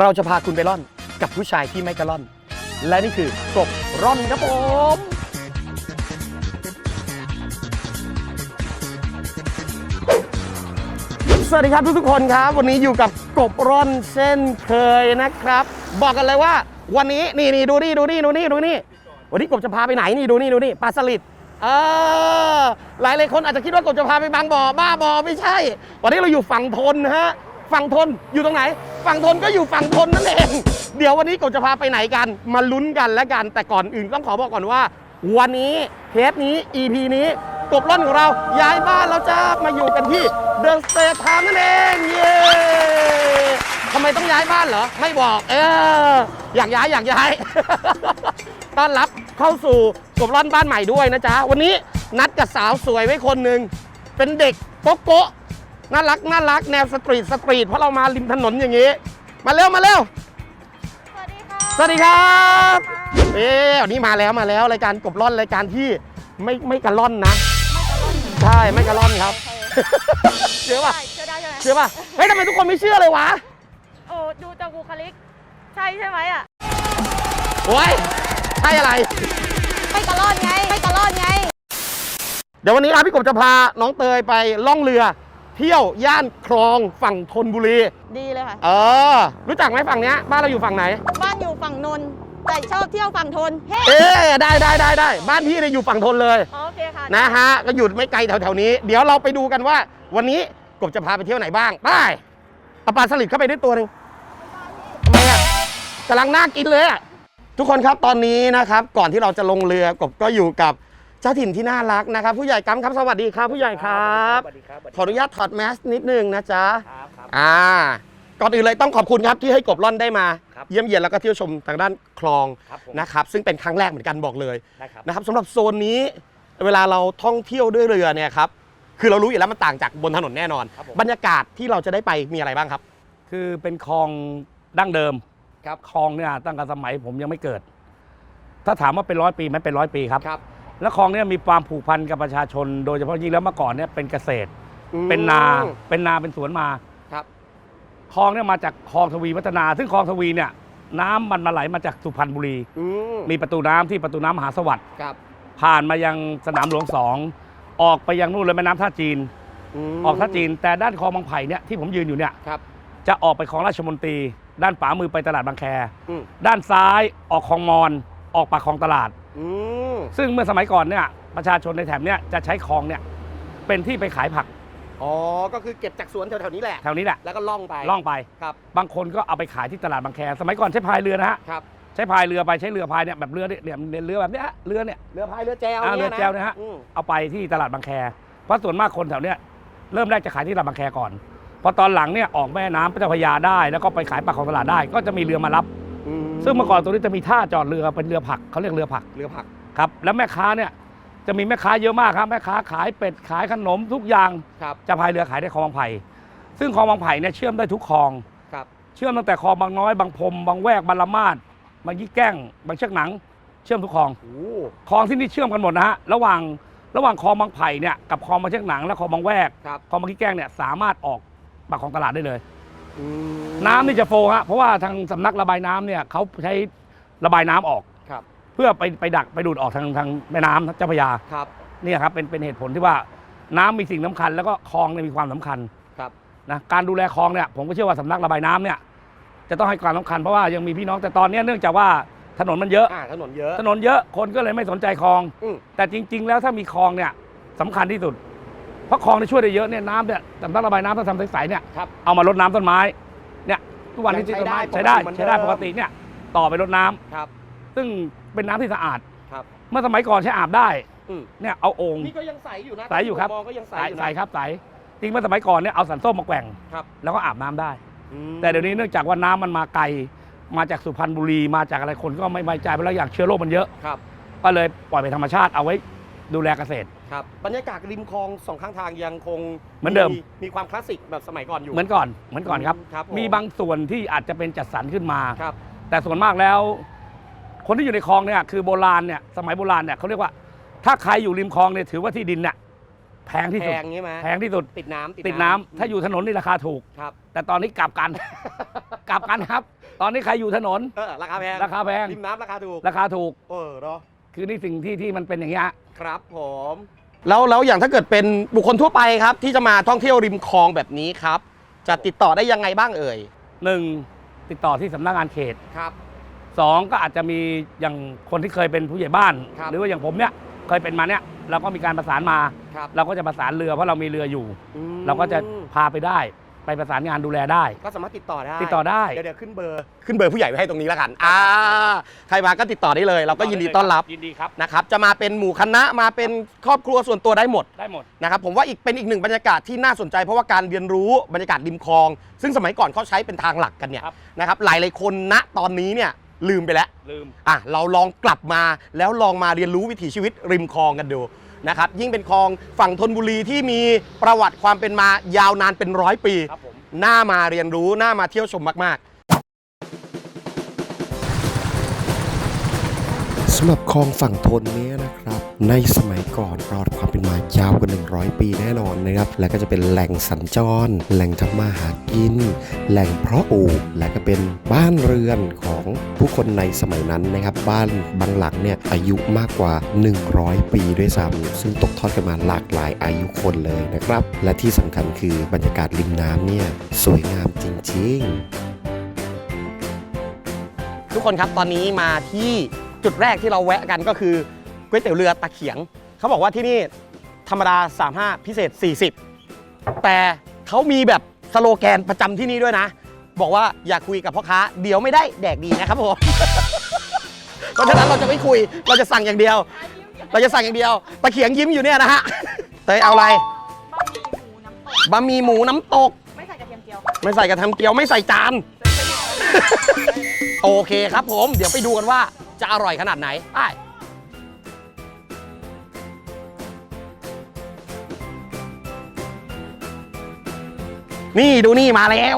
เราจะพาคุณไปร่อนกับผู้ชายที่ไม่กระล่อน และนี่คือกบร่อนครับผม สวัสดีครับทุกๆคนครับ วันนี้อยู่กับกบร่อนเช่นเคยนะครับ บอกกันเลยว่า วันนี้นี่นี่ดูนี่ดูนี่ดูนี่ดูนี่วันนี้กบจะพาไปไหนนี่ดูนี่ดูนี่ปลาสลิดเออหลายหลายคนอาจจะคิดว่ากบจะพาไปบางบ่อบ้าบ่อไม่ใช่ วันนี้เราอยู่ฝั่งทนนฮะ ฝั่งทนอยู่ตรงไหน ฝั่งทนก็อยู่ฝั่งทนนั่นเอง เดี๋ยววันนี้กบจะพาไปไหนกัน มาลุ้นกันและกัน แต่ก่อนอื่นต้องขอบอกก่อนว่า วันนี้เทปนี้ EP นี้กบร่อนของเราย้ายบ้านเราจะมาอยู่กันที่เดอะสเตทามนั่นเองเย้ทำไมต้องย้ายบ้านเหรอ ไม่บอก เออ อยากย้ายอยากย้าย ต้อนรับเข้าสู่กบร่อนบ้านใหม่ด้วยนะจ๊ะ วันนี้นัดกับสาวสวยไว้คนหนึ่งเป็นเด็กโกโก น่ารักน่ารักแนวสตรีทสตรีทเพราะเรามาริมถนนอย่างนี้ มาเร็วมาเร็วสวัสดีค่ะสวัสดีครับเอ๊ะวันนี้มาแล้วมาแล้วรายการกบล่อนรายการที่ไม่ไม่กระล่อนนะ ใช่ไม่กระล่อนครับเชื่อป่ะใช่เชื่อได้ใช่ไหมเชื่อป่ะเฮ้ยทำไมทุกคนไม่เชื่อเลยวะโอ้ดูจากบุคลิก ใช่ใช่ไหมอะโอ้ยใช่อะไร ไม่กระล่อนไงไม่กระล่อนไง เดี๋ยววันนี้ครับพี่กบจะพาน้องเตยไปล่องเรือ เที่ยวย่านคลองฝั่งธนบุรี ดีเลยค่ะ เออ รู้จักไหมฝั่งเนี้ยบ้านเราอยู่ฝั่งไหน บ้านอยู่ฝั่งนนท์แต่ชอบเที่ยวฝั่งทนเฮ้เอ๊ะได้ได้ได้ได้บ้านพี่เนี่ยอยู่ฝั่งทนเลยโอเคค่ะนะฮะ ก็อยู่ไม่ไกลแถวๆนี้ เดี๋ยวเราไปดูกันว่า วันนี้กบจะพาไปเที่ยวไหนบ้างไปเอาปลาสลิดเข้าไปด้วยตัวหนึ่งทำไมอะกำลังน่ากินเลยอะทุกคนครับตอนนี้นะครับ ก่อนที่เราจะลงเรือกบก็อยู่กับ เจ้าถิ่นที่น่ารักนะครับผู้ใหญ่กัมครับสวัสดีครับ ผู้ใหญ่ครับ สวัสดีครับขออนุญาตถอดแมสนิดนึงนะจ๊ะครับครับ อ่าก่อนอื่นเลยต้องขอบคุณครับที่ให้กบล่อนได้มา ครับเยี่ยมเยียนแล้วก็เที่ยวชมทางด้านคลองครับผม นะครับซึ่งเป็นครั้งแรกเหมือนกันบอกเลยได้ครับ นะครับสำหรับโซนนี้เวลาเราท่องเที่ยวด้วยเรือเนี่ยครับคือเรารู้อยู่แล้วมันต่างจากบนถนนแน่นอน ครับผม บรรยากาศที่เราจะได้ไปมีอะไรบ้างครับ คือเป็นคลองดั้งเดิมครับคลองเนี่ยตั้งแต่สมัยผมยังไม่เกิด ถ้าถามว่าเป็นร้อยปีไหมเป็นร้อยปีครับ ครับ และคลองเนี่ยมีความผูกพันกับประชาชน โดยเฉพาะยิ่งแล้วเมื่อก่อนเนี่ยเป็นเกษตรเป็นนา เป็นนาเป็นสวนมาครับคลองเนี่ยมาจากคลองทวีวัฒนา ซึ่งคลองทวีเนี่ยน้ำมันมาไหลมาจากสุพรรณบุรี อืมมีประตูน้ำที่ประตูน้ำมหาสวัสดิ์ครับผ่านมายังสนามหลวงสองออกไปยังนู่นเลยแม่น้ำท่าจีน มออกท่าจีน แต่ด้านคลองบางไผ่เนี่ยที่ผมยืนอยู่เนี่ยครับ จะออกไปคลองราชมนตรี ด้านขวามือไปตลาดบางแค อืมด้านซ้ายออกคลองมอนออกปากคลองตลาด อืม ซึ่งเมื่อสมัยก่อนเนี่ยประชาชนในแถบเนี่ยจะใช้คลองเนี่ยเป็นที่ไปขายผักอ๋อ ก็คือเก็บจากสวนแถวๆนี้แหละ แถวนี้แหละ แล้วก็ล่องไป ล่องไป ครับ บางคนก็เอาไปขายที่ตลาดบางแค สมัยก่อนใช้พายเรือนะฮะ ครับ ใช้พายเรือไปใช้เรือพายเนี่ยแบบเรือเนี่ยเนี่ยเรือแบบเนี้ยฮะเรือเนี่ย เรือพายเรือแจวอ่านี่ยเรือแจวนะฮะอืมเอาไปที่ตลาดบางแค เพราะส่วนมากคนแถวเนี้ยเริ่มแรกจะขายที่ตลาดบางแคก่อน พอตอนหลังเนี่ยออกแม่น้ำเจ้าพระยาได้ แล้วก็ไปขายปากคลองตลาดได้ ก็จะมีเรือมารับอืซึ่งเมื่อก่อนตรงนี้จะมีท่าจอดเรือเป็นเรือผักเขาเรียกเรือผัก เรือผัก ครับแล้วแม่ค้าเนี่ยจะมีแม่ค้าเยอะมากครับแม่ค้าขายเป็ดขายขนมทุกอย่างครับจะพายเรือขายได้คลองบางไผ่ซึ่งคลองบางไผ่เนี่ยเชื่อมได้ทุกคลองครับเชื่อมตั้งแต่คลองบางน้อยบางพรมบางแวกบางละมาดบางยี่แก้งบางเชือกหนัง เชื่อมทุกคลองโอ้คลองที่นี่เชื่อมกันหมดนะฮะระหว่างระหว่างคลองบางไผ่เนี่ยกับคลองบางเชือกหนังและคลองบางแวกครับคลองบางยี่แก้งเนี่ยสามารถออกปากคลองตลาดได้เลยอืมน้ำนี่จะโฟล์ฮะเพราะว่าทางสำนักระบายน้ำเนี่ยเขาใช้ระบายน้ำออกครับ เพื่อไปไปดักไปดูดออกทางทางแม่น้ำเจ้าพระยาครับ เนี่ยครับเป็นเป็นเหตุผลที่ว่าน้ำมีสิ่งสำคัญ แล้วก็คลองเนี่ยมีความสำคัญครับ นะการดูแลคลองเนี่ยผมก็เชื่อว่าสำนักระบายน้ำเนี่ยจะต้องให้ความสำคัญเพราะว่ายังมีพี่น้องแต่ตอนเนี้ยเนื่องจากว่าถนนมันเยอะ อ่าถนนเยอะ ถนนเยอะคนก็เลยไม่สนใจคลอง อืม แต่จริง ๆ แล้วถ้ามีคลองเนี่ยสำคัญที่สุด เพราะคลองเนี่ยช่วยได้เยอะเนี่ยน้ำเนี่ยสำนักระบายน้ำถ้าทำใสๆเนี่ยครับ เอามารดน้ำต้นไม้เนี่ยทุกวันนี้ยังใช้ต้นไม้ได้ใช้ได้ปกติเหมือนใช้ได้เดิมปกติเนี่ยต่อไปรดน้ำครับ ซึ่ง เป็นน้ำที่สะอาด ครับ เมื่อสมัยก่อนใช้อาบได้ อืมเนี่ยเอาโอ่ง นี่ก็ยังใสอยู่นะใสอยู่ครับ มองก็ยังใสใสอยู่นะ ใสครับใสจริงเมื่อสมัยก่อนเนี่ยเอาสันส้มมาแกว่ง ครับ แล้วก็อาบน้ำได้ อืมแต่เดี๋ยวนี้เนื่องจากว่าน้ำมันมาไกล มาจากสุพรรณบุรี มาจากอะไรคนก็ไม่ไว้ใจไปแล้วอย่างเชื้อโรคมันเยอะ ครับ ก็เลยปล่อยไปธรรมชาติเอาไว้ดูแลเกษตร ครับ บรรยากาศริมคลองสองข้างทางยังคงเหมือนเดิม มีความคลาสสิกแบบสมัยก่อนอยู่เหมือนก่อนเหมือนก่อนครับ ครับผมีบางส่วนที่อาจจะเป็นจัดสรรขึ้นมา ครับ แต่ส่วนมากแล้ว คนที่อยู่ในคลองเนี่ยคือโบราณเนี่ยสมัยโบราณเนี่ยเขาเรียกว่า ถ้าใครอยู่ริมคลองเนี่ยถือว่าที่ดินเนี่ยแพงที่แพสุดงใช่ไหมแพงที่สุด ติดน้ำติดน้ำถ้าอยู่ถนนนี่ราคาถูก ครับแต่ตอนนี้กลับกัน กลับกันครับ ตอนนี้ใครอยู่ถนน เออราคาแพงราคาแพง ริมน้ำราคาถูกราคาถูก เออเนาะคือนี่สิ่งที่ที่มันเป็นอย่างเงี้ยครับผม แล้วแล้วอย่างถ้าเกิดเป็นบุคคลทั่วไปครับ ที่จะมาท่องเที่ยวริมคลองแบบนี้ครับ จะติดต่อได้ยังไงบ้างเอ่ยหนึ่งติดต่อที่สำนักงานเขต ครับ สองก็อาจจะมีอย่างคนที่เคยเป็นผู้ใหญ่บ้าน ครับหรือว่าอย่างผมเนี่ยเคยเป็นมาเนี่ยเราก็มีการประสานมา ครับ เราก็จะประสานเรือเพราะเรามีเรืออยู่เราก็จะพาไปได้ ไปประสานงานดูแลได้ ก็สามารถติดต่อได้ติดต่อได้ เดี๋ยวเดี๋ยวขึ้นเบอร์ ขึ้นเบอร์ผู้ใหญ่ไว้ให้ตรงนี้แล้วกัน อ่า ใครมาก็ติดต่อได้เลย เราก็ยินดีต้อนรับยินดีครับ นะครับ จะมาเป็นหมู่คณะมาเป็นครอบครัวส่วนตัวได้หมด ได้หมด นะครับผมว่าอีกเป็นอีกหนึ่งบรรยากาศที่น่าสนใจเพราะว่าการเรียนรู้บรรยากาศริมคลอง ซึ่งสมัยก่อนเขาใช้เป็นทางหลักกันเนี่ยครับ นะครับหลายหลายๆคนณตอนนี้เนี่ย ลืมไปแล้ว ลืม อะเราลองกลับมาแล้วลองมาเรียนรู้วิถีชีวิตริมคลองกันดูนะครับยิ่งเป็นคลองฝั่งธนบุรีที่มีประวัติความเป็นมายาวนานเป็นร้อยปี ครับผม น่ามาเรียนรู้น่ามาเที่ยวชมมากสำหรับคลองฝั่งทนนี้นะครับ ในสมัยก่อนประวัติความเป็นมายาวกว่า 100 ปีแน่นอนนะครับ และก็จะเป็นแหล่งสัญจร แหล่งทำมาหากิน แหล่งเพาะปลูก และก็เป็นบ้านเรือนของผู้คนในสมัยนั้นนะครับ บ้านบางหลังเนี่ยอายุมากกว่า 100 ปีด้วยซ้ำซึ่งตกทอดกันมาหลากหลายอายุคนเลยนะครับ และที่สำคัญคือบรรยากาศริมน้ำเนี่ยสวยงามจริง ๆ ทุกคนครับตอนนี้มาที่ จุดแรกที่เราแวะกันก็คือก๋วยเตี๋ยวเรือตะเขียง เขาบอกว่าที่นี่ธรรมดา 35 พิเศษ 40 แต่เขามีแบบสโลแกนประจำที่นี่ด้วยนะ บอกว่าอยากคุยกับพ่อค้า เดี๋ยวไม่ได้แดกดีนะครับผม เพราะฉะนั้นเราจะไม่คุยเราจะสั่งอย่างเดียว เราจะสั่งอย่างเดียวตะเขียงยิ้มอยู่เนี่ยนะฮะเตยเอาอะไรบะหมี่หมูน้ำตกบะหมี่หมูน้ำตกไม่ใส่กระเทียมเจียวไม่ใส่กระเทียมเจียวไม่ใส่จาน โอเคครับผม เดี๋ยวไปดูกันว่า จะอร่อยขนาดไหนไปนี่ดูนี่มาแล้ว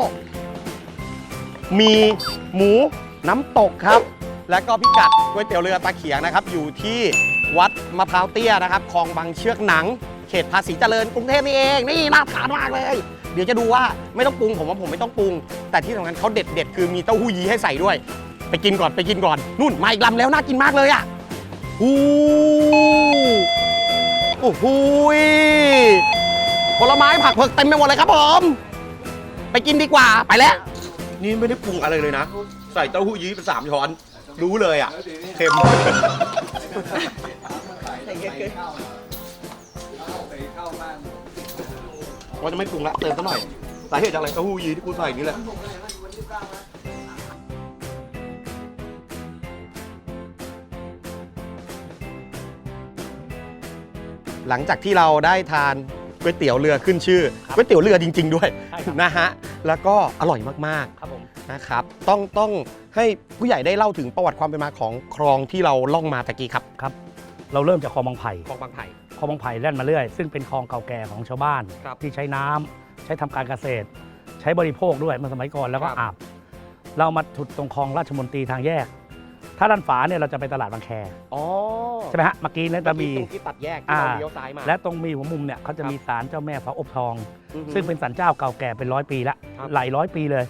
มีหมูน้ำตกครับ แล้วก็พิกัดก๋วยเตี๋ยวเรือตาเขียงนะครับ อยู่ที่วัดมะพร้าวเตี้ยนะครับคลองบางเชือกหนัง เขตภาษีเจริญกรุงเทพนี่เอง นี่น่าทานมากเลย เดี๋ยวจะดูว่าไม่ต้องปรุงผมว่าผมไม่ต้องปรุง แต่ที่สำคัญเขาเด็ดเด็ดคือมีเต้าหู้ยี้ให้ใส่ด้วย ไปกินก่อนไปกินก่อนนู่นมาอีกลำแล้วน่ากินมากเลยอะหูโอ้โหยผลไม้ผักเผือกเต็มไปหมดเลยครับผม ไปกินดีกว่าไปแล้ว นี่ไม่ได้ปรุงอะไรเลยนะ ใส่เต้าหู้ยี้ไปสามช้อน รู้เลยอะเค็มว่าจะไม่ปรุงละเติมซะหน่อยสาเหตุจากอะไรเต้าหู้ยี้ที่กูใส่นี่แหละ หลังจากที่เราได้ทานก๋วยเตี๋ยวเรือขึ้นชื่อครับก๋วยเตี๋ยวเรือจริง ๆ ด้วยใช่ครับ นะฮะแล้วก็อร่อยมากครับผม ๆนะครับต้องต้องให้ผู้ใหญ่ได้เล่าถึงประวัติความเป็นมาของคลองที่เราล่องมาตะกี้ครับครับเราเริ่มจากคลองบางไผ่คลองบางไผ่ คลองบางไผ่แล่นมาเรื่อย ซึ่งเป็นคลองเก่าแก่ของชาวบ้าน ครับที่ใช้น้ำใช้ทำการเกษตร ใช้บริโภคด้วยเมื่อสมัยก่อนแล้วก็ครับ อาบ เรามาถุดตรงคลองราชมนตรีทางแยก ถ้าด้านฝาเนี่ยเราจะไปตลาดบางแคอ๋อใช่ไหมฮะเมื่อกี้เนี่ยจะมี ตรงที่ตัดแยกที่เราอ่า เลี้ยวซ้ายมา และตรงมีหัวมุมเนี่ยเขาจะครับมีศาลเจ้าแม่พระอบทอง อือฮึซึ่งเป็นศาลเจ้าเก่าแก่เป็นร้อยปีละครับหลายร้อยปีเลย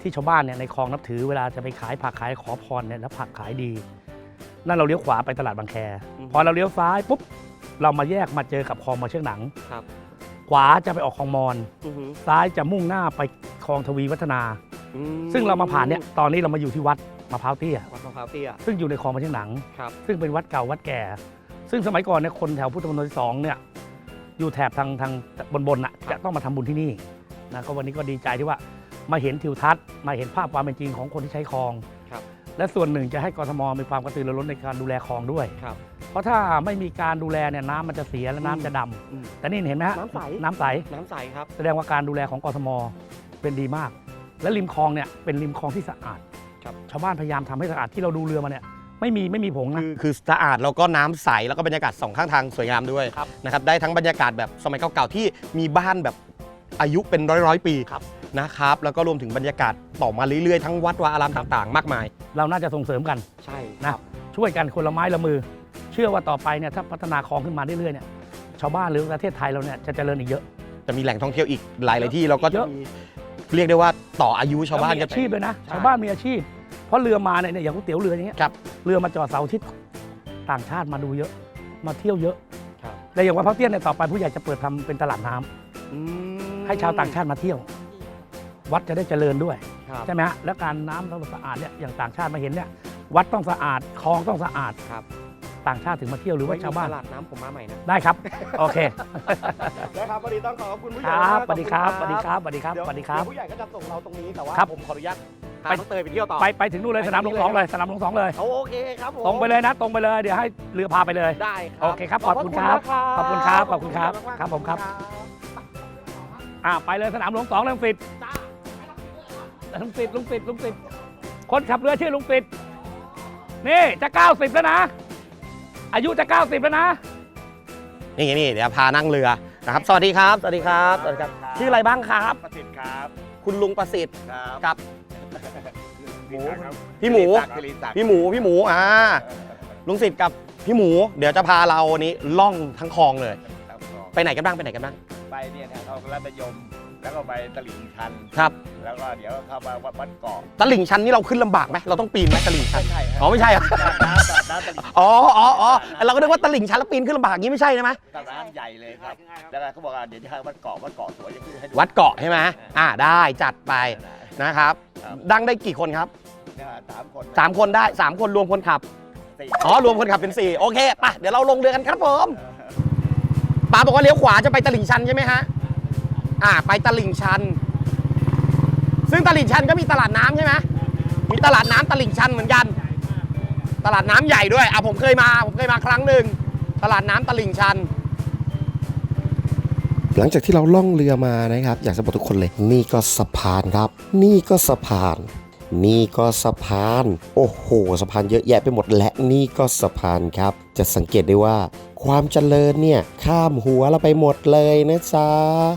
ที่ชาวบ้านเนี่ยในคลองนับถือเวลาจะไปขายผักขายขอพรเนี่ยแล้วผักขายดี นั่นเราเลี้ยวขวาไปตลาดบางแคพอเราเลี้ยวซ้ายปุ๊บเรามาแยกมาเจอกับคลองมาเชือกหนังครับ ขวาจะไปออกคลองมอน อือฮึซ้ายจะมุ่งหน้าไปคลองทวีวัฒนา อืมซึ่งเรามาผ่านเนี่ยตอนนี้เรามาอยู่ที่วัด มะพร้าวเตี้ย วัดมะพร้าวเตี้ย ซึ่งอยู่ในคลองมาเชือกหนัง ครับ ซึ่งเป็นวัดเก่าวัดแก่ ซึ่งสมัยก่อนเนี่ยคนแถวพุทธมณฑลที่สองเนี่ยอยู่แถบทางทางบนบนๆน่ะจะต้องมาทำบุญที่นี่นะก็วันนี้ก็ดีใจที่ว่ามาเห็นทิวทัศน์ มาเห็นภาพความเป็นจริงของคนที่ใช้คลองครับ และส่วนหนึ่งจะให้กทมมีความกระตือรือร้นในการดูแลคลองด้วย ครับ เพราะถ้าไม่มีการดูแลเนี่ยน้ำมันจะเสียและน้ำจะดำอืมแต่นี่เห็นไหมฮะน้ำใส น้ำใส น้ำใสครับ แสดงว่าการดูแลของกทมเป็นดีมาก และริมคลองเนี่ยเป็นริมคลองที่สะอาด ครับ ชาวบ้านพยายามทำให้สะอาดที่เราดูเรือมาเนี่ยไม่มีไม่มีผงนะ คือคือสะอาดแล้วก็น้ำใสแล้วก็บรรยากาศสองข้างทางสวยงามด้วยครับนะครับได้ทั้งบรรยากาศแบบสมัยเก่าๆที่มีบ้านแบบอายุเป็นร้อยร้อยๆปีครับนะครับ แล้วก็รวมถึงบรรยากาศต่อมาเรื่อยๆทั้งวัดวาอารามต่างๆ มากมาย เราน่าจะส่งเสริมกัน ใช่นะช่วยกันคนละไม้ละมือ เชื่อว่าต่อไปเนี่ยถ้าพัฒนาคลองขึ้นมาเรื่อยๆเนี่ยชาวบ้านหรือประเทศไทยเราเนี่ยจะเจริญอีกเยอะ จะมีแหล่งท่องเที่ยวอีกหลายๆที่เราก็เยจะอะมี เรียกได้ว่าต่ออายุชาวบ้านแล้วมีกันอาชีพเลยนะ ใช่ชาวบ้านมีอาชีพ เพราะเรือมาเนี่ยเนี่ยอย่างก๋วยเตี๋ยวเรืออย่างเงี้ยครับเรือมาจอดเสาร์อาทิตย์ต่างชาติมาดูเยอะ มาเที่ยวเยอะครับ และอย่างวัดพระเตี้ยนเนี่ยต่อไปผู้ใหญ่จะเปิดทำเป็นตลาดน้ำอืมให้ชาวต่างชาติมาเที่ยว วัดจะได้เจริญด้วย ครับ ใช่ไหมฮะแล้วการน้ำต้องสะอาดเนี่ยอย่างต่างชาติมาเห็นเนี่ยวัดต้องสะอาดคลองต้องสะอาดครับ ต่างชาติถึงมาเที่ยวหรือว่าชาวบ้าน ตลาดน้ำผมมาใหม่นะได้ครับ โอเค นะครับวันนี้ต้องขอบคุณผู้ใหคญ่รับมากสวัสดีครับขสอวัสณดีครับสวัสดีครับเดี๋ยวสวัสดีครับเดี๋ยวผู้ใหญ่ก็จะส่งเราตรงนี้แต่ว่าครับผมขออนุญาตพาไป น้องเตยไปเที่ยวต่อไปไปถึงนู่นเลยสนามหลวงสองเลยสนามหลวงสองเลย เอาโอเคครับผมตรงไปเลยนะ ตรงไปเลย เดี๋ยวให้เรือพาไปเลย ได้ครับโอเคครับขอบคุณครับมากขอบคุณครับขอบคุณครับมากๆครับผมครับขอณอ่าไปเลยสนามหลวงสองลุงปิดลุงปิดลุงปิดลุงปิดคนขับเรือชื่อลุงปิดนี่จะ 90 แล้วนะ อายุจะ 90 แล้วนะ นี่นี่เดี๋ยวพานั่งเรือนะครับ สวัสดีครับ สวัสดีครับ สวัสดีครับ ชื่ออะไรบ้างครับ ประสิทธิ์ครับ คุณลุงประสิทธิ์ครับครับ หมูครับพี่หมูสิริศักดิ์พี่หมู พี่หมู อ่า ลุงสิทธิ์กับพี่หมู เดี๋ยวจะพาเราวันนี้ล่องทั้งคลองเลย ครับผมไปไหนกันบ้าง ไปไหนกันบ้าง ไปเนี่ยนะเขารัตยม แล้วก็ไปตลิ่งชันครับ แล้วก็เดี๋ยวเข้ามาวัดบ้านเกาะตลิ่งชันนี่เราขึ้นลำบากไหมเราต้องปีนไหมตลิ่งชันใช่คอ๋รัอไม่ใช่เหรอน้ำแบบน้ำตลิ่งอ๋ออ๋ออ๋อเราก็นึกว่าตลิ่งชันแล้วปีนขึ้นลำบากอย่างนี้ไม่ใช่ใช่ไหมตน้ำใหญ่เลยครับ แล้วก็เขาบอกว่าเดี๋ยวจะให้วัดเกาะวัดเกาะสวยจะขึ้นให้ดูวัดเกาะใช่ไหมอ่าได้จัดไปนะครับ ครับดังได้กี่คนครับเนี่ยสามคนสามคนได้สามคนรวมคนขับ สี่อ๋อ รวมคนขับเป็นสี่โอเคไปเดี๋ยวเราลงเรือกันครับผมป้าบอกว่าเลี้ยวขวาจะไปตลิ่งชันใช่ไหมฮะ อ่าไปตลิ่งชัน ซึ่งตลิ่งชันก็มีตลาดน้ำใช่ไหมมีตลาดน้ำตลิ่งชันเหมือนกัน ตลาดน้ำใหญ่ด้วยอะผมเคยมาผมเคยมาครั้งหนึ่งตลาดน้ำตลิ่งชันหลังจากที่เราล่องเรือมานะครับ อยากจะบอกทุกคนเลย นี่ก็สะพานครับ นี่ก็สะพาน นี่ก็สะพาน โอ้โหสะพานเยอะแยะไปหมดและนี่ก็สะพานครับ จะสังเกตได้ว่า ความเจริญเนี่ยข้ามหัวเราไปหมดเลยนะจ๊ะ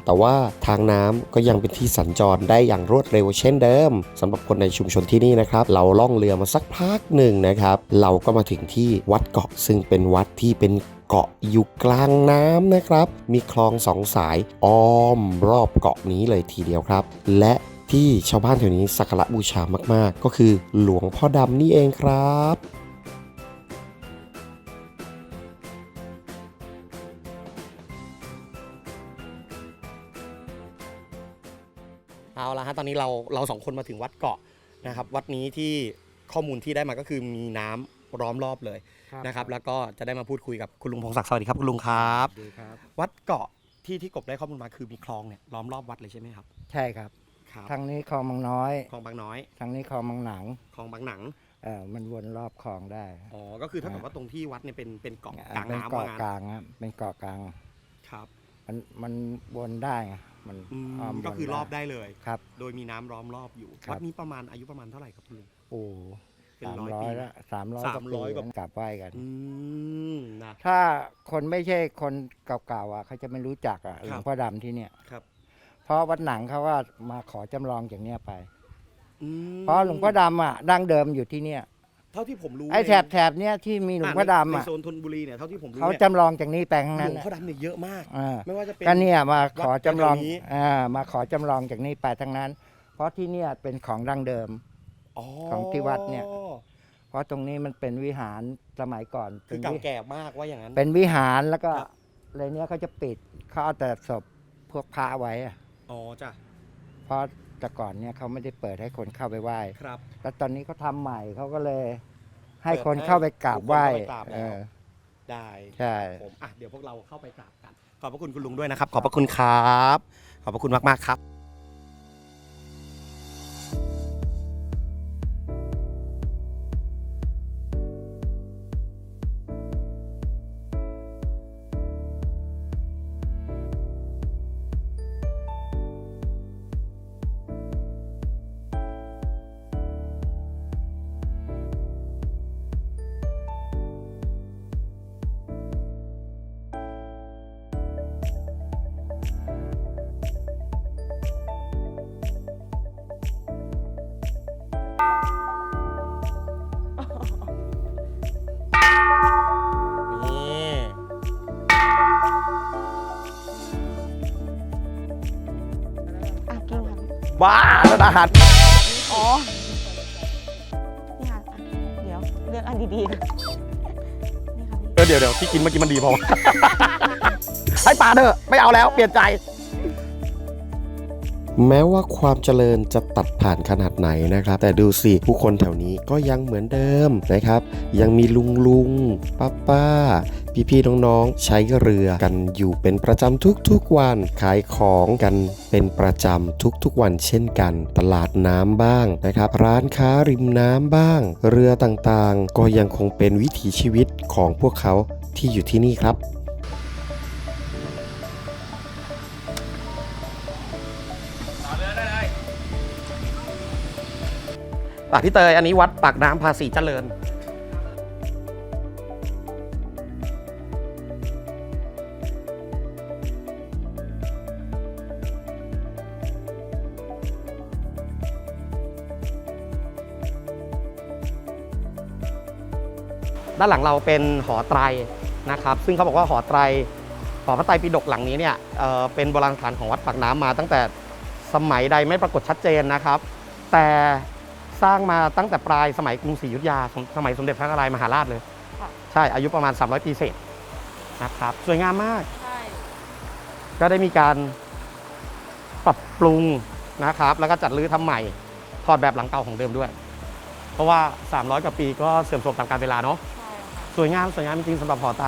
แต่ว่าทางน้ำก็ยังเป็นที่สัญจรได้อย่างรวดเร็วเช่นเดิมสำหรับคนในชุมชนที่นี่นะครับ เราล่องเรือมาสักพักหนึ่งนะครับ เราก็มาถึงที่วัดเกาะซึ่งเป็นวัดที่เป็นเกาะอยู่กลางน้ำนะครับ มีคลองสองสายอ้อมรอบเกาะนี้เลยทีเดียวครับ และที่ชาวบ้านแถวนี้สักการะบูชามากๆ ก็คือหลวงพ่อดำนี่เองครับ ละฮะตอนนี้เราเราสองคนมาถึงวัดเกาะนะครับ วัดนี้ที่ข้อมูลที่ได้มาก็คือมีน้ำล้อมรอบเลยนะครับ แล้วก็จะได้มาพูดคุยกับคุณลุงพงศักดิ์สวัสดีครับคุณลุงครับ ดีครับ วัดเกาะที่ที่กบได้ข้อมูลมาคือมีคลองเนี่ยล้อมรอบวัดเลยใช่ไหมครับใช่ครับ ครับทางนี้คลองมังน้อย คลองบางน้อยทางนี้คลองมังหนังคลองบางหนังเออมันวนรอบคลองได้อ๋อก็คือเท่ากับว่าตรงที่วัดเนี่ยเป็นเป็นเกาะกลางเป็นน้ำเกาะว่งั้นกลางครับเป็นเกาะกลาง ครับ มันมันวนได้ไง มันอืมอ้อมก็คือวนรอบได้เลย ครับ โดยมีน้ำล้อมรอบอยู่ครับ วัดนี้ประมาณอายุประมาณเท่าไหร่ครับคุณลุง โอ้เป็นสามร้อยร้อปียแล้วสามร้อยสามร้อยกว่ากลับไหว้กัน อืมนะ ถ้าคนไม่ใช่คนเก่าๆอะเขาจะไม่รู้จักอะครับหลวงพ่อดำที่เนี่ย ครับ เพราะวัดหนังเขาว่ามาขอจำลองจากเนี้ยไป อืมเพราะหลวงพ่อดำอะดั้งเดิมอยู่ที่เนี่ย เท่าที่ผมรู้ไอ้ในแถบแถบเนี้ยที่มีหลวงพ่อดำในอะโซนธนบุรีเนี่ยเท่าที่ผมรู้เขาเนี่ยจำลองจากนี้ไปทั้งหลนั้นวงอะพ่อดำเนี่ยเยอะมาก อ่าไม่ว่าจะเป็น ก็เนี่ยมาขอจำลองวัดแถวนี้ อ่ามาขอจำลองจากนี้ไปทั้งนั้น เพราะที่เนี่ยเป็นของดั้งเดิม ของที่วัดเนี่ย เพราะตรงนี้มันเป็นวิหารสมัยก่อนคือเป็นเก่าวิแก่มากว่าอย่างนั้น เป็นวิหารแล้วก็ครับอะไรเนี้ยเขาจะปิดเขาเอาแต่ศพพวกพระไว้อะอ๋อจ้ะเพราะ แต่ก่อนเนี่ยเขาไม่ได้เปิดให้คนเข้าไปไหว้ ครับ แล้วตอนนี้เขาทำใหม่เขาก็เลย ให้เปิดคนให้เข้าไปกราบไหว้ทุกคนเข้าไปกราบแล้ว เออ ได้ใช่ผมอะเดี๋ยวพวกเราเข้าไปกราบกัน ขอบพระคุณคุณลุงด้วยนะครับ ขอบพระคุณครับ ขอบพระคุณมากๆครับ บ้าแล้วอาหารอ๋อนี่ค่ะอะเดี๋ยวเลือกอันดีๆนี่ค่ะพี่เออเดี๋ยวเดี๋ยวที่กินเมื่อกี้มันดีพอ ให้ปลาเถอะไม่เอาแล้วเปลี่ยนใจ แม้ว่าความเจริญจะตัดผ่านขนาดไหนนะครับ แต่ดูสิ ผู้คนแถวนี้ก็ยังเหมือนเดิมนะครับ ยังมีลุงลุงป้าป้า พี่ๆน้องๆ ใช้เรือกันอยู่เป็นประจำทุกๆวัน ขายของกันเป็นประจำทุกๆวันเช่นกัน ตลาดน้ำบ้างนะครับ ร้านค้าริมน้ำบ้าง เรือต่างๆ ก็ยังคงเป็นวิถีชีวิตของพวกเขาที่อยู่ที่นี่ครับอะพี่เตยอันนี้วัดปากน้ำภาษีเจริญ ด้านหลังเราเป็นหอไตรนะครับ ซึ่งเขาบอกว่าหอไตรหอพระไตรปิฎกหลังนี้เนี่ยเอ่อเป็นโบราณสถานของวัดปากน้ำมา ตั้งแต่สมัยใดไม่ปรากฏชัดเจนนะครับ แต่สร้างมาตั้งแต่ปลายสมัยกรุงศรีอยุธยาสมสมัยสมเด็จพระนารายณ์มหาราชเลยค่ะใช่อายุประมาณ 300 ปีเศษนะครับสวยงามมากใช่ก็ได้มีการปรับปรุงนะครับ แล้วก็จัดรื้อทำใหม่ถอดแบบหลังเก่าของเดิมด้วย เพราะว่า 300 กว่าปีก็เสื่อมโทรมตามกาลเวลาเนาะใช่ค่ะ สวยงามสวยงามจริงๆสำหรับหอไตร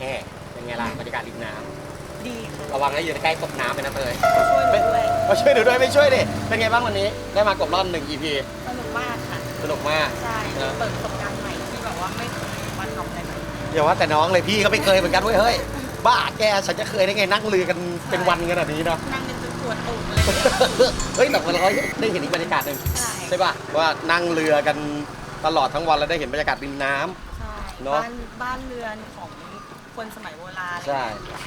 แห่เป็นไงล่ะบรรยากาศริมน้ดีค่ะำระวังนะอยู่ใกล้กบน้ำไปนะเตยช่วยหนูด้วยมาช่วยดูด้วยไม่ช่วยดิเป็นไงบ้างวันนี้ ได้มากบร่อนหนึ่ง EP สนุกมากค่ะ สนุกมาก ใช่นะเปิดประสบการณ์ใหม่ที่แบบว่าไม่เคยมาทำอะไรแบบนี้อย่าว่าแต่น้องเลยพี่ก็ไม่เคยเหมือนกันเว้ยเฮ้ยบ้าแกฉันจะเคยได้ไงนั่งเรือกัน เป็นวันขนาดนี้เนาะนั่งกันจนปวดอกเลยเฮ้ยแต่วันเราได้เห็นอีกบรรยากาศหนึ่งใช่ใช่ป่ะว่านั่งเรือกันตลอดทั้งวันแล้วได้เห็นบรรยากาศริมน้ำ ใช่เนอะ บ้านบ้านเรือนของคนสมัยโบราณใช่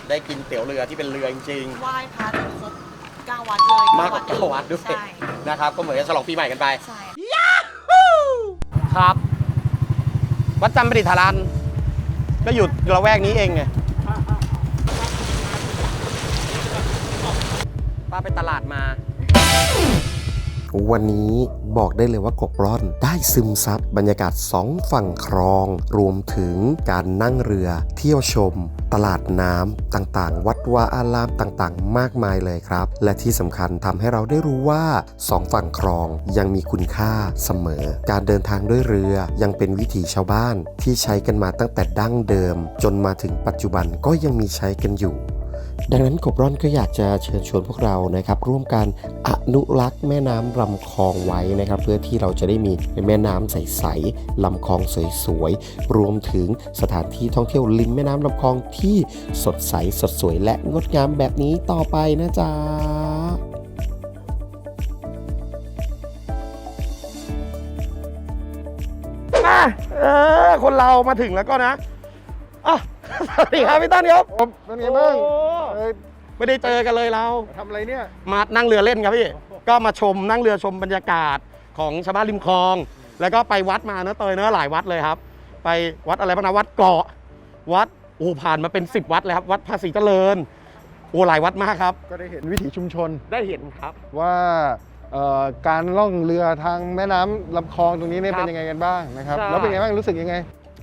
ได้กินเตี๋ยวเรือที่เป็นเรือจริง ไหว้พระจนครบเก้าวัดเลยมากกว่าเก้าวัดด้วยใช่ๆนะครับ ก็เหมือนจะฉลองปีใหม่กันไป ใช่ ครับ วัดจำประดิษฐารานก็อยู่ละแวกนี้เองไง ป้าไปตลาดมา วันนี้บอกได้เลยว่ากบร่อนได้ซึมซับบรรยากาศสองฝั่งคลอง รวมถึงการนั่งเรือ เที่ยวชม ตลาดน้ำต่างๆ วัดวาอารามต่างๆ มากมายเลยครับ และที่สำคัญทำให้เราได้รู้ว่าสองฝั่งคลองยังมีคุณค่าเสมอ การเดินทางด้วยเรือยังเป็นวิถีชาวบ้านที่ใช้กันมาตั้งแต่ดั้งเดิม จนมาถึงปัจจุบันก็ยังมีใช้กันอยู่ ดังนั้นกบร่อนก็อยากจะเชิญชวนพวกเรานะครับ ร่วมกันอนุรักษ์แม่น้ำลำคลองไว้นะครับ เพื่อที่เราจะได้มีแม่น้ำใสๆลำคลองสวยๆรวมถึงสถานที่ท่องเที่ยวริมแม่น้ำลำคลองที่สดใสสดสวยและงดงามแบบนี้ต่อไปนะจ๊ะมาเออ คนเรามาถึงแล้วก็นะอะ สวัสดีครับพี่ต้นครับผมเป็นไงบ้างโอ้เอ้ยไม่ได้เจอกันเลยเรา ทำอะไรเนี่ย มานั่งเรือเล่นครับพี่ก็มาชมนั่งเรือชมบรรยากาศของชาวบ้านริมคลอง แล้วก็ไปวัดมาเนอะเตยเนอะหลายวัดเลยครับ ไปวัดอะไรบ้างนะวัดเกาะ วัดโอ้ผ่านมาเป็น 10 วัดเลยครับ วัดภาษีเจริญโอ้หลายวัดมากครับ ก็ได้เห็นวิถีชุมชนได้เห็นครับ ว่าเอ่อการล่องเรือทางแม่น้ำลำคลองตรงนี้เนี่ยครับเป็นยังไงกันบ้างนะครับ ใช่ แล้วเป็นไงบ้างรู้สึกยังไง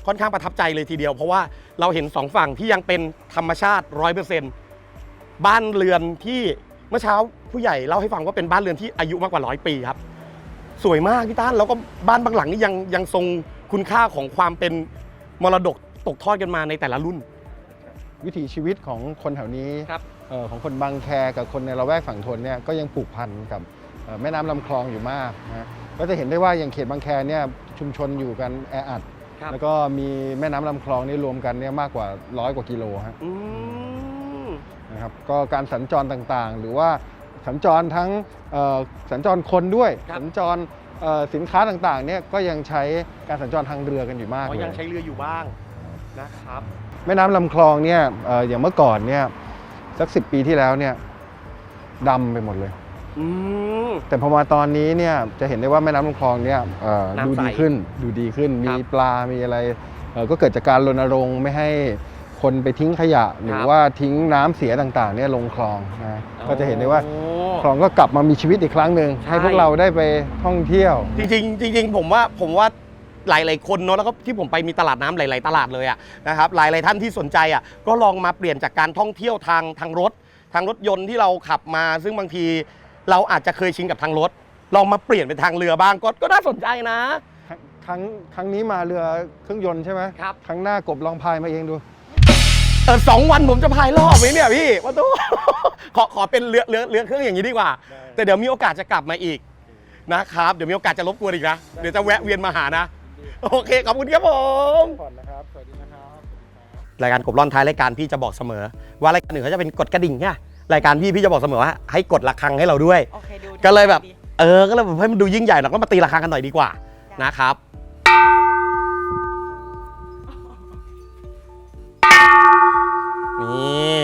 ค่อนข้างประทับใจเลยทีเดียว เพราะว่าเราเห็นสองฝั่งที่ยังเป็นธรรมชาติร้อยเปอร์เซ็นต์บ้านเรือนที่เมื่อเช้าผู้ใหญ่เล่าให้ฟังว่าเป็นบ้านเรือนที่อายุมากกว่าร้อยปีครับ สวยมากพี่ต้านแล้วก็บ้านบางหลังนี่ยังยังทรงคุณค่าของความเป็นมรดกตกทอดกันมาในแต่ละรุ่น วิถีชีวิตของคนแถวนี้ครับ เอ่อของคนบางแคกับคนในละแวกฝั่งทนเนี่ยก็ยังผูกพันกับเอ่อแม่น้ำลำคลองอยู่มากนะก็จะเห็นได้ว่าอย่างเขตบางแคเนี่ยชุมชนอยู่กันแออัด ครับ แล้วก็มีแม่น้ำลำคลองนี่รวมกันเนี่ยมากกว่าร้อยกว่ากิโลฮะอืม นะครับก็การสัญจรต่างๆ หรือว่าสัญจรทั้งเอ่อสัญจรคนด้วย ครับ สัญจรเอ่อสินค้าต่างๆเนี่ยก็ยังใช้การสัญจรทางเรือกันอยู่มากก็เลยังยใช้เรืออยู่บ้างนะครับ แม่น้ำลำคลองเนี่ยเอ่ออย่างเมื่อก่อนเนี่ยสักสิปีที่แล้วเนี่ยดำไปหมดเลย อืม แต่พอมาตอนนี้เนี่ยจะเห็นได้ว่าแม่น้ำลำคลองเนี่ยเอ่อน้ำดูใสดีขึ้นดูดีขึ้นคมีรับปลา มีอะไรเอ่อก็เกิดจากการรณรงค์ไม่ให้คนไปทิ้งขยะ หรือว่าทิ้งน้ำเสียต่างๆเนี่ยลงคลองนะก็จะเห็นได้ว่าโอ้คลองก็กลับมามีชีวิตอีกครั้งหนึ่งใช่ ให้พวกเราได้ไปท่องเที่ยว จริงๆจริงๆผมว่าผมว่าหลายๆคนเนาะแล้วก็ที่ผมไปมีตลาดน้ำหลายๆตลาดเลยอะนะครับหลายๆท่านที่สนใจอะก็ลองมาเปลี่ยนจากการท่องเที่ยวทางทางรถ ทางรถยนต์ที่เราขับมา ซึ่งบางที เราอาจจะเคยชินกับทางรถ ลองมาเปลี่ยนเป็นทางเรือบ้างก็ก็น่าสนใจนะ ครั้งครั้งนี้มาเรือเครื่องยนต์ใช่ไหมครับ ครั้งหน้ากบลองพายมาเองดู เออสองวันผมจะพายรอบไหมเนี่ยพี่ว่าตู้ ขอขอเป็นเรือเรือเรือเครื่องอย่างนี้ดีกว่า แต่เดี๋ยวมีโอกาสจะกลับมาอีกนะครับ เดี๋ยวมีโอกาสจะรบกวนอีกนะ เดี๋ยวจะแวะเวียนมาหานะ โอเค ขอบคุณครับผมก่อนนะครับ สวัสดีนะครับ รายการกบร่อนท้ายรายการพี่จะบอกเสมอ ว่ารายการหนึ่งเขาจะเป็นกดกระดิ่งเนี่ย รายการพี่พี่จะบอกเสมอว่าให้กดระฆังให้เราด้วยก็เลยแบบ เออ ก็เลยแบบให้มันดูยิ่งใหญ่เราก็มาตีระฆังกันหน่อยดีกว่านะครับ นี่